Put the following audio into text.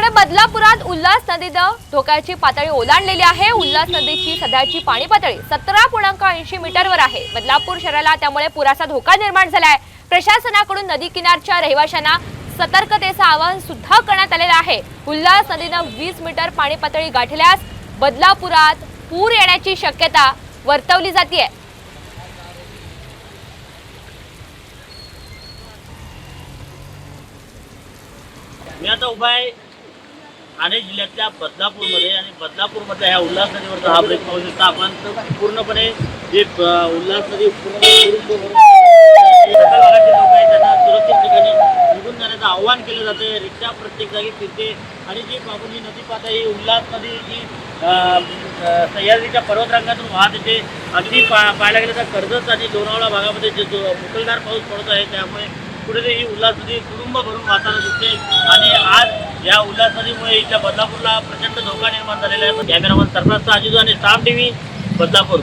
इकडे बदलापुरात उल्हास नदीनं धोक्याची पातळी ओलांडलेली आहे. उल्हास नदीची सध्याची पाणी पातळी सतरा पूर्णांक ऐंशी मीटरवर आहे. बदलापूर शहराला त्यामुळे पुराचा धोका निर्माण झाला आहे प्रशासनाकडून नदी किनारच्या रहिवाशांना सतर्कतेचं आवाहन सुद्धा करण्यात आलेलं आहे. उल्हास नदीनं वीस मीटर पाणी पातळी गाठल्यास बदलापुरात पूर येण्याची शक्यता वर्तवली जाते मी आता उभा आहे. ठाणे जिल्ह्यातल्या बदलापूरमध्ये आणि बदलापूरमधल्या ह्या उल्हास नदीवरचा हा ब्रेक पाहू शकता. आपण पूर्णपणे जे उल्हास नदी भागातील लोक आहेत त्यांना सुरक्षित ठिकाणी निघून जाण्याचं आव्हान केलं जाते रिक्षा प्रत्येक जागी फिरते. आणि जी आपण ही नदी पाहता ही उल्हास नदी जी सह्याद्रीच्या पर्वतरांगातून वाहत येते. अगदी पा पाहायला गेलं तर कर्जत आणि लोणावळा भागामध्ये जे मुसळधार पाऊस पडत आहे त्यामुळे कुठेतरी ही उल्हास नदी कुटुंब भरून वाहताना दिसते. आणि आज या उल्हासनदीमुळे इथल्या बदलापूरला प्रचंड धोका निर्माण झालेला आहे. कॅमेरामन सरफराज अजिजू आणि साम टीव्ही बदलापूर.